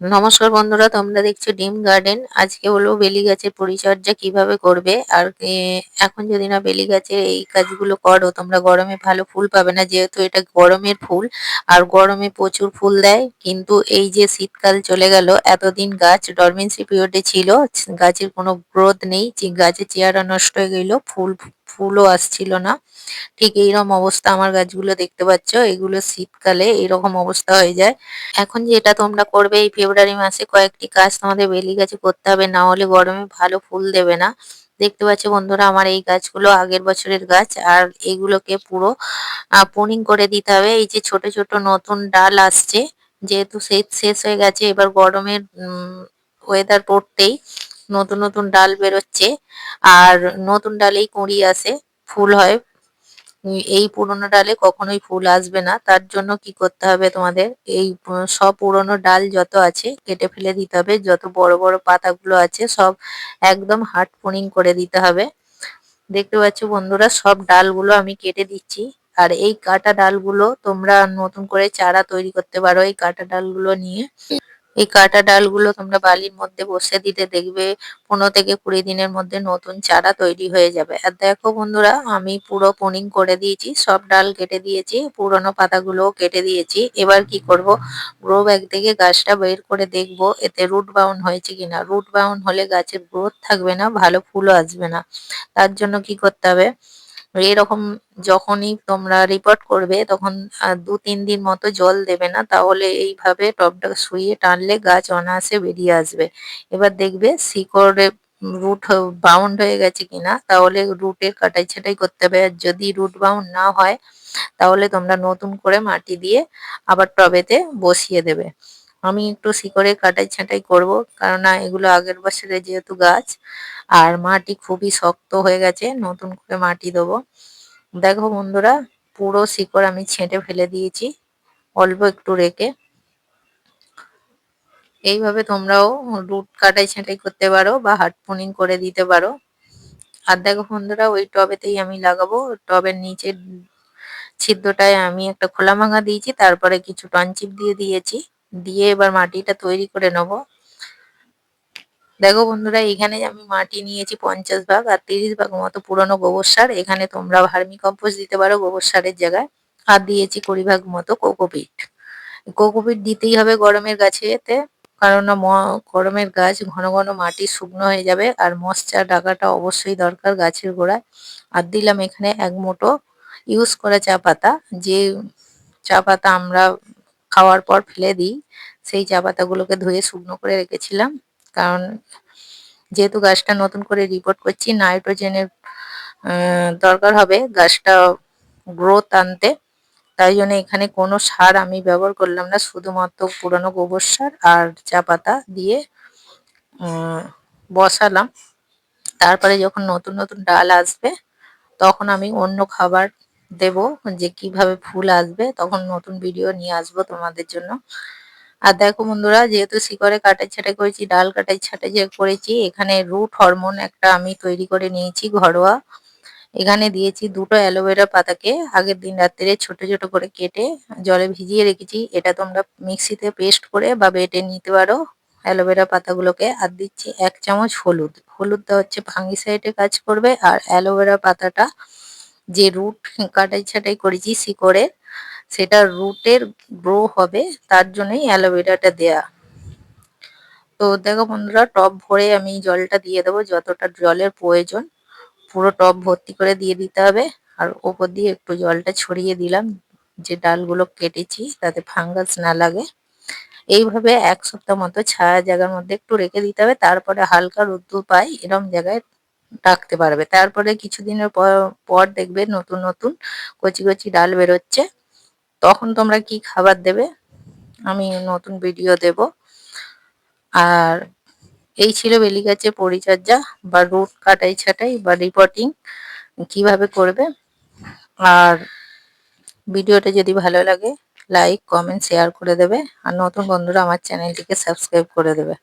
নমস্কার বন্ধুরা, তোমরা দেখছ ডিম গার্ডেন। আজকে হলো বেলি গাছের পরিচর্যা কীভাবে করবে, আর এখন যদি না বেলি গাছের এই কাজগুলো করো, তোমরা গরমে ভালো ফুল পাবে না, যেহেতু এটা গরমের ফুল, আর গরমে প্রচুর ফুল দেয়। কিন্তু এই যে শীতকাল চলে গেল, এতদিন গাছ ডরমেন্সি পিরিয়ডে ছিল, গাছের কোনো গ্রোথ নেই গাছের চেয়ারা নষ্ট হয়ে গেল, ফুল, ফুলও আসছিল না। ঠিক এইরকম অবস্থা আমার গাছগুলো দেখতে পাচ্ছ, এগুলো শীতকালে এরকম অবস্থা হয়ে যায়। এখন যেটা তোমরা করবে এই ফেব্রুয়ারি মাসে কয়েকটি গাছ তোমাদের বেলি গাছে করতে হবে, না হলে গরমে ভালো ফুল দেবে না। দেখতে পাচ্ছ বন্ধুরা, আমার এই গাছগুলো আগের বছরের গাছ, আর এগুলোকে পুরো পুনিং করে দিতে হবে। এই যে ছোট ছোট নতুন ডাল আসছে, যেহেতু শীত শেষ হয়ে গেছে, এবার গরমের ওয়েদার পড়তেই নতুন নতুন ডাল বেরোচ্ছে। আর নতুন ডালেই কুঁড়ি আসে, ফুল হয়। এই পুরোনো ডালে কখনোই ফুল আসবে না। তার জন্য কি করতে হবে তোমাদের? এই সব পুরোনো ডাল যত আছে কেটে ফেলে দিতে হবে। যত বড় বড় পাতাগুলো আছে সব একদম হার্ড পুনিং করে দিতে হবে। দেখতে পাচ্ছ বন্ধুরা, সব ডালগুলো আমি কেটে দিচ্ছি। আর এই কাটা ডালগুলো তোমরা নতুন করে চারা তৈরি করতে পারো এই কাটা ডালগুলো নিয়ে। এই কাটা ডালগুলো তোমরা বালির মধ্যে বসে দিতে দেখবে পনেরো থেকে কুড়ি দিনের মধ্যে নতুন চারা তৈরি হয়ে যাবে। আর দেখো বন্ধুরা, আমি পুরো পনিং করে দিয়েছি, সব ডাল কেটে দিয়েছি, পুরোনো পাতাগুলোও কেটে দিয়েছি। এবার কি করব? গ্রো ব্যাগ থেকে গাছটা বের করে দেখব, এতে রুট বাউন্ড হয়েছে কিনা। রুট বাউন্ড হলে গাছের গ্রোথ থাকবে না, ভালো ফুলও আসবে না। তার জন্য কি করতে হবে? এরকম যখনই তোমরা রিপোর্ট করবে, তখন দু তিন দিন মতো জল দেবে না, তাহলে এইভাবে টবটা শুয়ে টানলে গাছ অনায়াসে বেরিয়ে আসবে। এবার দেখবে শিকড়ে রুট বাউন্ড হয়ে গেছে কিনা, তাহলে রুটের কাটাই ছাটাই করতে হবে। আর যদি রুট বাউন্ড না হয়, তাহলে তোমরা নতুন করে মাটি দিয়ে আবার টবেতে বসিয়ে দেবে। আমি একটু শিকড়ে কাটাই ছাঁটাই করব। কারণ এগুলো আগের বছরে যেহেতু গাছ, আর মাটি খুবই শক্ত হয়ে গেছে, নতুন করে মাটি দেবো। দেখো বন্ধুরা, পুরো শিকড় আমি ছেঁটে ফেলে দিয়েছি, অল্প একটু রেখে। এইভাবে তোমরাও রুট কাটাই ছাঁটাই করতে পারো বা হাট পুনিং করে দিতে পারো। আর দেখো বন্ধুরা, ওই টবেতেই আমি লাগাবো। টবের নিচের ছিদ্রটায় আমি একটা খোলা ভাঙা দিয়েছি, তারপরে কিছু টনচিপ দিয়ে দিয়েছি। দিয়ে এবার মাটিটা তৈরি করে নেব। দেখো বন্ধুরা, এখানে আমি মাটি নিয়েছি পঞ্চাশ ভাগ আর তিরিশ ভাগ মতো পুরনো গোবর সার। এখানে তোমরা ভার্মি কম্পোস্ট দিতে পারো গোবর সারের জায়গায়। আর দিয়েছি কুড়ি ভাগ মতো কোকোপিট। কোকোপিট দিতেই হবে গরমের গাছেতে কারণ গরমের গাছ ঘন ঘন মাটি শুকনো হয়ে যাবে আর মশচা ডাকাটা অবশ্যই দরকার গাছের গোড়ায়। আর দিলাম এখানে এক মুঠো ইউজ করা চা পাতা। যে চা পাতা আমরা খাওয়ার পর ফেলে দিই। সেই চা পাতাগুলোকে ধুয়ে শুকনো করে রেখেছিলাম। কারণ যেহেতু গাছটা নতুন করে রিপোর্ট করছি নাইট্রোজেনের দরকার হবে গাছটা গ্রোথ আনতে। তাই জন্য এখানে কোনো সার আমি ব্যবহার করলাম না। শুধুমাত্র পুরনো গোবর সার আর চা পাতা দিয়ে বসালাম। তারপরে যখন নতুন নতুন ডাল আসবে, তখন আমি অন্য খাবার দেব যে কীভাবে ফুল আসবে, তখন নতুন ভিডিও নিয়ে আসব তোমাদের জন্য। আর দেখো বন্ধুরা, যেহেতু শিকড়ে কাটাই ছাটাই করেছি, ডাল কাটাই ছাটাই করেছি, এখানে রুট হরমোন একটা আমি তৈরি করে নিয়েছি ঘরোয়া। এখানে দিয়েছি দুটো অ্যালোভেরা পাতাকে, আগের দিন রাত্রে ছোট ছোট করে কেটে জলে ভিজিয়ে রেখেছি। এটা তোমরা মিক্সিতে পেস্ট করে বা বেটে নিতে পারো অ্যালোভেরা পাতাগুলোকে। আর দিচ্ছি এক চামচ হলুদ। হলুদটা হচ্ছে ফাঙ্গিসাইডে কাজ করবে, আর অ্যালোভেরা পাতাটা যে রুট কাটাই ছাটাই করেছি শিকড়ের সেটা রুটের গ্রো হবে, তার জন্যই অ্যালোভেরাটা দেয়া। তো দেখো বন্ধুরা টব ভরে আমি জলটা দিয়ে দেবো, যতটা জলের প্রয়োজন, পুরো টব ভর্তি করে দিয়ে দিতে হবে। আর ওপর দিয়ে একটু জলটা ছড়িয়ে দিলাম, যে ডালগুলো কেটেছি, তাতে ফাঙ্গাস না লাগে। এইভাবে এক সপ্তাহ মতো ছায়া জায়গার মধ্যে একটু রেখে দিতে হবে, তারপরে হালকা রোদ্দুর পাই এরম জায়গায় রাখতে পারবে। তারপরে কিছুদিনের পর পর দেখবে নতুন নতুন কচি কচি ডাল বেরোচ্ছে। তখন তোমরা কি খাবার দেবে? আমি নতুন ভিডিও দেব। আর এই ছিল বেলি গাছের পরিচর্যা বা রুট কাটাই, ছাটাই বা রিপোর্টিং কীভাবে করবে। আর ভিডিওটা যদি ভালো লাগে লাইক কমেন্ট শেয়ার করে দেবে। আর নতুন বন্ধুরা আমার চ্যানেলটিকে সাবস্ক্রাইব করে দেবে।